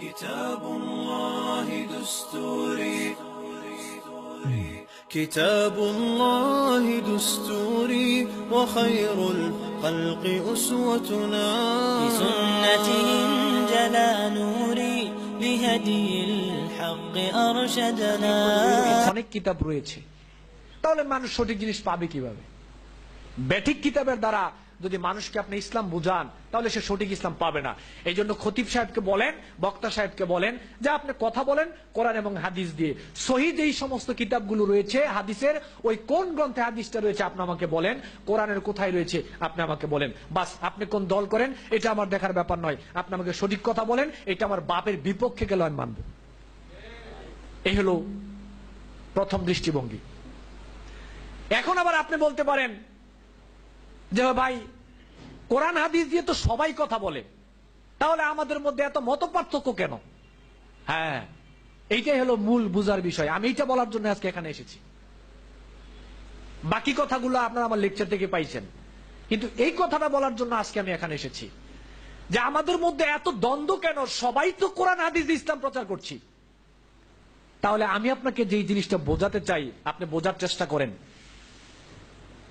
كتاب الله دستوري كتاب الله دستوري وخير الخلق أسوتنا بسنته انجلى نوري بهدي الحق أرشدنا অনেক কিতাব রয়েছে তাহলে মানুষ সঠিক জিনিস পাবে কিভাবে ব্যাঠিক কিতাবের দ্বারা যদি মানুষকে আপনি ইসলাম বুঝান, তাহলে সে সঠিক ইসলাম পাবে না। এই জন্য খতিব সাহেবকে বলেন, বক্তা সাহেবকে বলেন, যে আপনি কথা বলেন, কোরআন এবং হাদিস দিয়ে। শহীদ এই সমস্ত কিতাবগুলো রয়েছে, হাদিসের, ওই কোন গ্রন্থে হাদিসটা রয়েছে আপনি আমাকে বলেন, কোরআনের কোথায় রয়েছে আপনি আমাকে বলেন। বাস, আপনি কোন দল করেন, এটা আমার দেখার ব্যাপার নয়। আপনি আমাকে সঠিক কথা বলেন, এটা আমার বাপের বিপক্ষে গেলে আমি মানব। এই হলো প্রথম দৃষ্টিভঙ্গি। এখন আবার আপনি বলতে পারেন যে ভাই, কোরআন হাদিস দিয়ে তো সবাই কথা বলে। তাহলে আমাদের মধ্যে এত মত পার্থক্য কেন? হ্যাঁ এইটাই হলো মূল বুজার বিষয়। আমি এইটা বলার জন্য আজকে এখানে এসেছি। বাকি কথাগুলো আপনারা আমার লেকচার থেকে পাইছেন। কিন্তু এই কথাটা বলার জন্য আজকে আমি এখানে এসেছি। যে আমাদের মধ্যে এত দ্বন্দ্ব কেন? সবাই তো কোরআন, হাদিস, ইসলাম প্রচার করছি। তাহলে আমি আপনাকে যেই জিনিসটা বোঝাতে চাই, আপনি বোঝার চেষ্টা করেন।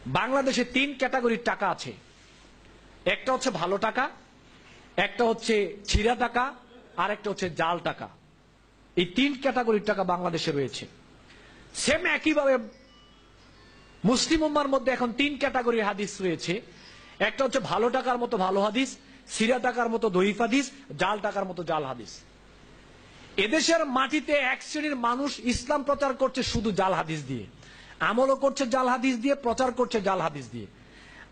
বাংলাদেশে তিন ক্যাটাগরির টাকা আছে। একটা হচ্ছে ভালো টাকা, একটা হচ্ছে ছিঁড়া টাকা, আর একটা হচ্ছে জাল টাকা। এই তিন ক্যাটাগরির টাকা বাংলাদেশে রয়েছে। সেম একইভাবে মুসলিম উম্মার মধ্যে এখন তিন ক্যাটাগরির হাদিস রয়েছে। একটা হচ্ছে ভালো টাকার মতো ভালো হাদিস সিরা টাকার মতো দহিফ হাদিস, জাল টাকার মতো জাল হাদিস। এদেশের মাটিতে এক শ্রেণির মানুষ ইসলাম প্রচার করছে শুধু জাল হাদিস দিয়ে। আমলও করছে জাল হাদিস দিয়ে, প্রচার করছে জাল হাদিস দিয়ে।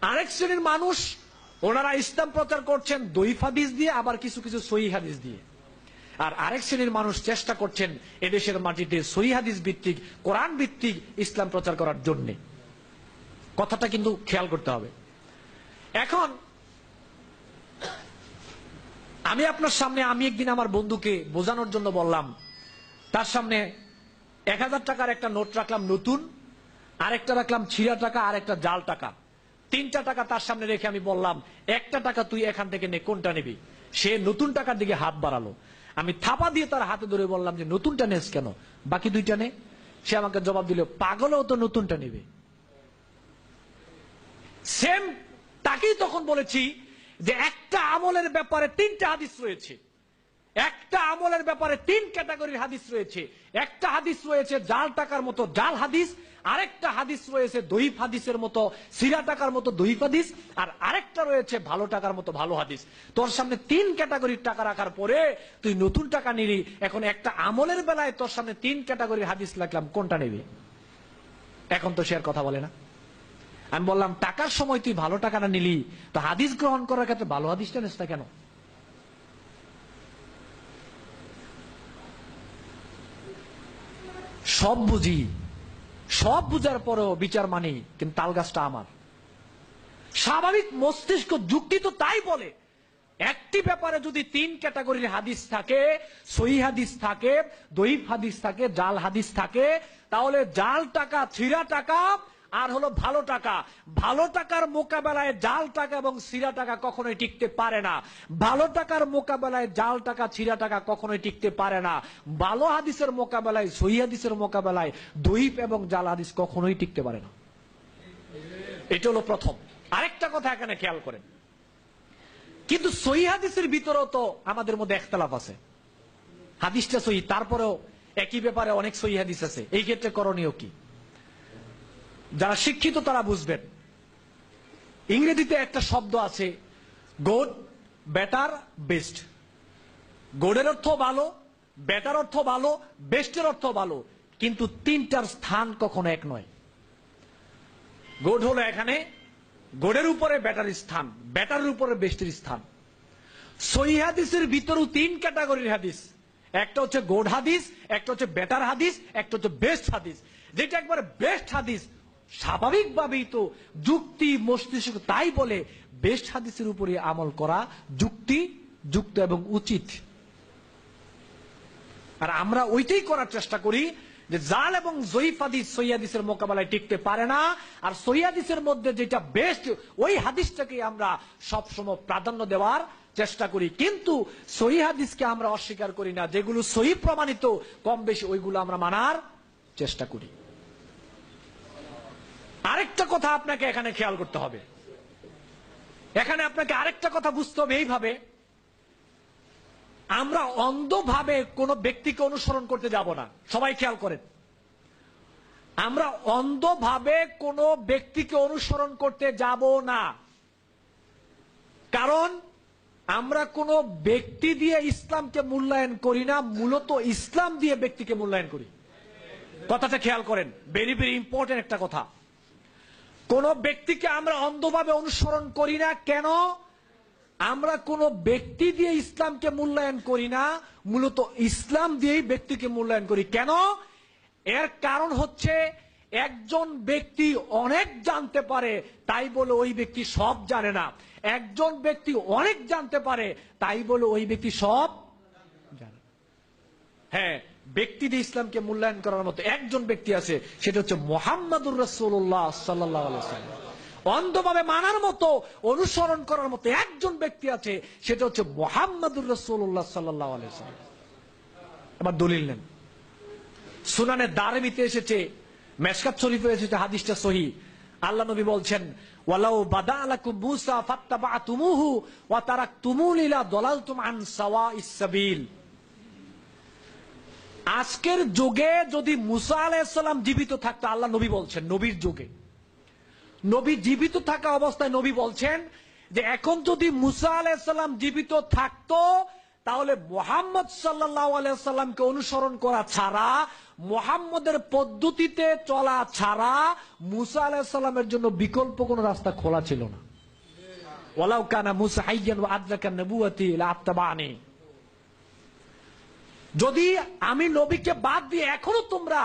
আরেক শ্রেণির মানুষ, ওনারা ইসলাম প্রচার করছেন দইফ হাদিস দিয়ে, আবার কিছু কিছু সহি হাদিস দিয়ে। আর আরেক শ্রেণির মানুষ চেষ্টা করছেন এদেশের মাটিতে সহি হাদিস ভিত্তিক, কোরআন ভিত্তিক ইসলাম প্রচার করার জন্য। কথাটা কিন্তু খেয়াল করতে হবে। এখন, আমি আপনার সামনে, আমি একদিন আমার বন্ধুকে বোঝানোর জন্য বললাম, তার সামনে এক হাজার টাকার একটা নোট রাখলাম নতুন। আরেকটা রাখলাম ছিঁড়া টাকা আর একটা জাল টাকা। তিনটা টাকা তার সামনে রেখে আমি বললাম, একটা টাকা তুই এখান থেকে নে, কোনটা নিবি? সে নতুন টাকার দিকে হাত বাড়ালো। আমি থাপা দিয়ে তার হাতে ধরে বললাম যে, নতুনটা নেস কেন? বাকি দুইটা নে। সে আমাকে জবাব দিল, পাগলও তো নতুনটা নেবে। সেম তাকেই তখন বলেছি যে, একটা আমলের ব্যাপারে তিনটা হাদিস রয়েছে। একটা আমলের ব্যাপারে তিন ক্যাটাগরির হাদিস রয়েছে। একটা হাদিস রয়েছে জাল টাকার মতো, জাল হাদিস আরেকটা হাদিস রয়েছে, দহিফ হাদিসের মতো, সিরা টাকার মতো দহিফ হাদিস, আর আরেকটা রয়েছে ভালো টাকার মতো ভালো হাদিস। তোর সামনে তিন ক্যাটাগরির টাকা রাখার পরে তুই নতুন টাকা নিলি, এখন একটা আমলের বেলায় তোর সামনে তিন ক্যাটাগরির হাদিস লাগলাম কোনটা নিবি? এখন তো সে আর কথা বলে না। আমি বললাম, টাকার সময় তুই ভালো টাকাটা নিলি, তো হাদিস গ্রহণ করার ক্ষেত্রে ভালো হাদিসটা নিস না কেন? সব বুঝি। সব বুঝার পরেও বিচার মানি, কিন্তু তাল গাছটা আমার। স্বাভাবিক মস্তিষ্ক যুক্তি তো তাই বলে, একটি ব্যাপারে যদি তিন ক্যাটাগরির হাদিস থাকে, সহি হাদিস থাকে দইফ হাদিস থাকে, জাল হাদিস থাকে, তাহলে জাল টাকা ছিঁড়া টাকা আর হলো ভালো টাকা। ভালো টাকার মোকাবেলায় জাল টাকা এবং সিরা টাকা কখনোই টিকতে পারে না। ভালো টাকার মোকাবেলায় জাল টাকা ছিঁড়া টাকা কখনোই টিকতে পারে না। ভালো হাদিসের মোকাবেলায়, সহি হাদিসের মোকাবেলায় দইফ এবং জাল হাদিস কখনোই টিকতে পারে না। এটা হলো প্রথম। আরেকটা কথা এখানে খেয়াল করেন। কিন্তু সহি হাদিসের ভিতরেও তো আমাদের মধ্যে একতলাপ আছে। হাদিসটা সহি, তারপরেও একই ব্যাপারে অনেক সহি হাদিস আছে। এই ক্ষেত্রে করণীয় কি? যারা শিক্ষিত তারা বুঝবেন। ইংরেজিতে একটা শব্দ আছে গোড বেটার বেস্ট গোডের অর্থ ভালো বেটার অর্থ ভালো বেস্টের অর্থ ভালো। কিন্তু তিনটার স্থান কখনো এক নয়। গোড হলো এখানে গোডের উপরে ব্যাটার স্থান ব্যাটারের উপরে বেস্টের স্থান। সহি হাদিসের ভিতরেও তিন ক্যাটাগরির হাদিস। একটা হচ্ছে গোড হাদিস, একটা হচ্ছে বেটার হাদিস, একটা হচ্ছে বেস্ট হাদিস। যেটা একবার বেস্ট হাদিস স্বাভাবিকভাবেই তো যুক্তি, মস্তিষ্ক তাই বলে বেস্ট হাদিসের উপরে আমল করা যুক্তি, যুক্ত এবং উচিত। আর আমরা ওইটাই করার চেষ্টা করি যে জাল এবং জয়ীফ হাদিস সৈয়াদিসের মোকাবেলায় টিকতে পারে না। আর সৈয়াদিসের মধ্যে যেটা বেস্ট ওই হাদিসটাকে আমরা সবসময় প্রাধান্য দেওয়ার চেষ্টা করি। কিন্তু সহি হাদিসকে আমরা অস্বীকার করি না। যেগুলো সহি প্রমাণিত কম বেশি ওইগুলো আমরা মানার চেষ্টা করি। আরেকটা কথা আপনাকে এখানে খেয়াল করতে হবে। এখানে আপনাকে আরেকটা কথা বুঝতে হবে এইভাবে, আমরা অন্ধভাবে কোন ব্যক্তিকে অনুসরণ করতে যাব না। সবাই খেয়াল করেন। আমরা অন্ধভাবে কোন ব্যক্তিকে অনুসরণ করতে যাব না। কারণ আমরা কোন ব্যক্তি দিয়ে ইসলামকে মূল্যায়ন করি না, মূলত ইসলাম দিয়ে ব্যক্তিকে মূল্যায়ন করি। কথাটা খেয়াল করেন। ভেরি ভেরি ইম্পর্টেন্ট একটা কথা। কোন ব্যক্তিকে আমরা অন্ধভাবে অনুসরণ করি না। কেন? আমরা কোন ব্যক্তি দিয়ে ইসলামকে মূল্যায়ন করি না। মূলত ইসলাম দিয়েই ব্যক্তিকে মূল্যায়ন করি। কেন? এর কারণ হচ্ছে একজন ব্যক্তি অনেক জানতে পারে, তাই বলে ওই ব্যক্তি সব জানে না। একজন ব্যক্তি অনেক জানতে পারে, তাই বলে ওই ব্যক্তি সব জানে হ্যাঁ ব্যক্তি দিয়ে ইসলামকে মূল্যায়ন করার মতো একজন ব্যক্তি আছে, সেটা হচ্ছে মোহাম্মদুর রসুল্লাহ সাল্লাহ অন্ধভাবে মানার মতো, অনুসরণ করার মতো একজন ব্যক্তি আছে, সেটা হচ্ছে মোহাম্মদুর রসুল্লাহ সাল্লাহ সাল্লাম এবার দলিল নেন। সুনানে দারমিতে এসেছে, মেশকাত শরীফে এসেছে, হাদিসটা সহি। আল্লাহ নবী বলছেন, ওয়ালাউ বাদা আলাকুম মুসা ফাত্তাবাতুমুহু ওয়া তারাকতুমুল ইলা দালালতুম আন সাওয়াইস সাবিল। আজকের যুগে যদি মুসা আলাইসাল্লাম জীবিত থাকতো, আল্লাহ নবী বলছেন, নবীর যুগে। নবী জীবিত থাকা অবস্থায় নবী বলছেন যে, এখন যদি মুসা আলাইসাল্লাম জীবিত থাকতো, তাহলে মোহাম্মদ সাল্লাহ আলাইসাল্লামকে অনুসরণ করা ছাড়া, মোহাম্মদের পদ্ধতিতে চলা ছাড়া মুসা আলাইসাল্লামের জন্য বিকল্প কোন রাস্তা খোলা ছিল না। ওয়ালাউ কানা মুসা হাইয়ান ওয়া আদরাকা নবুয়াতি লা আত্তাবানি যদি আমি নবীকে বাদ দিয়ে এখনও তোমরা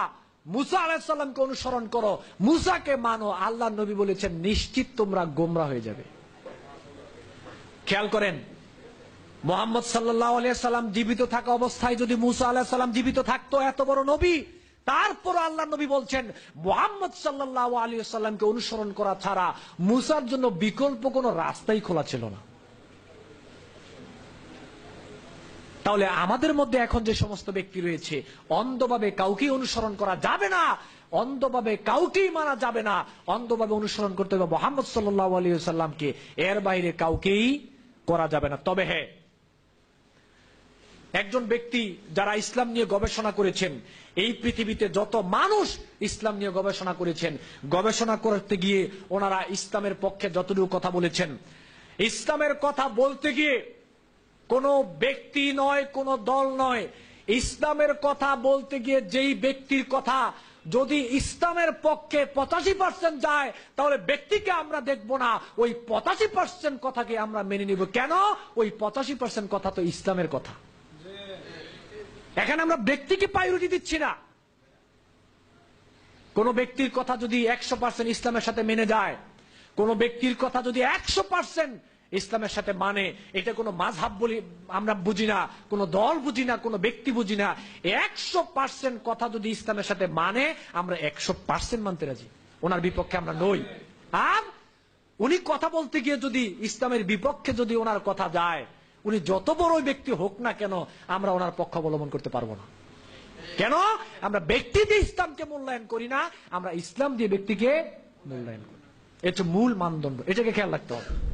মুসা আলাহিসাল্লামকে অনুসরণ করো, মুসাকে মানো, আল্লাহ নবী বলেছেন, নিশ্চিত তোমরা গোমরা হয়ে যাবে। খেয়াল করেন, মোহাম্মদ সাল্লাহ সাল্লাম জীবিত থাকা অবস্থায় যদি মুসা আলাহ সাল্লাম জীবিত থাকতো, এত বড় নবী তারপর আল্লাহ নবী বলছেন, মোহাম্মদ সাল্লাহ আলী সাল্লামকে অনুসরণ করা ছাড়া মুসার জন্য বিকল্প কোনো রাস্তাই খোলা ছিল না। তাহলে আমাদের মধ্যে এখন যে সমস্ত ব্যক্তি রয়েছে, অন্ধভাবে কাউকে অনুসরণ করা যাবে না। অন্ধভাবে কাউকেই মানা যাবে না। অন্ধভাবে অনুসরণ করতে হবে মোহাম্মদ সাল্লাহ আলী সাল্লামকে এর বাইরে কাউকেই করা যাবে না। তবে হ্যাঁ একজন ব্যক্তি যারা ইসলাম নিয়ে গবেষণা করেছেন, এই পৃথিবীতে যত মানুষ ইসলাম নিয়ে গবেষণা করেছেন, গবেষণা করতে গিয়ে ওনারা ইসলামের পক্ষে যতটুকু কথা বলেছেন, ইসলামের কথা বলতে গিয়ে কোন ব্যক্তি নয়, কোন দল নয়। ইসলামের কথা বলতে গিয়ে যেই ব্যক্তির কথা, যদি ইসলামের পক্ষে পঁচাশি পার্সেন্ট যায়, তাহলে ব্যক্তিকে আমরা দেখব না। ওই পঁচাশি পার্সেন্ট কথাকে আমরা মেনে নিব। কেন? ওই পঁচাশি পার্সেন্ট কথা তো ইসলামের কথা। এখানে আমরা ব্যক্তিকে প্রায়োরিটি দিচ্ছি না। কোন ব্যক্তির কথা যদি একশো পার্সেন্ট ইসলামের সাথে মেনে যায়, কোন ব্যক্তির কথা যদি একশো পার্সেন্ট ইসলামের সাথে মানে এটা কোনো মাঝহাব বলি আমরা বুঝি না, কোনো দল বুঝি না, কোনো ব্যক্তি বুঝি না। একশো পার্সেন্ট কথা যদি ইসলামের সাথে মানে আমরা একশো পার্সেন্ট মানতে রাজি। ওনার বিপক্ষে আমরা নই। আর উনি কথা বলতে গিয়ে যদি ইসলামের বিপক্ষে যদি ওনার কথা যায়, উনি যত বড় ব্যক্তি হোক না কেন, আমরা ওনার পক্ষ অবলম্বন করতে পারব না। কেন? আমরা ব্যক্তি দিয়ে ইসলামকে মূল্যায়ন করি না, আমরা ইসলাম দিয়ে ব্যক্তিকে মূল্যায়ন করি। এটা মূল মানদণ্ড। এটাকে খেয়াল রাখতে হবে।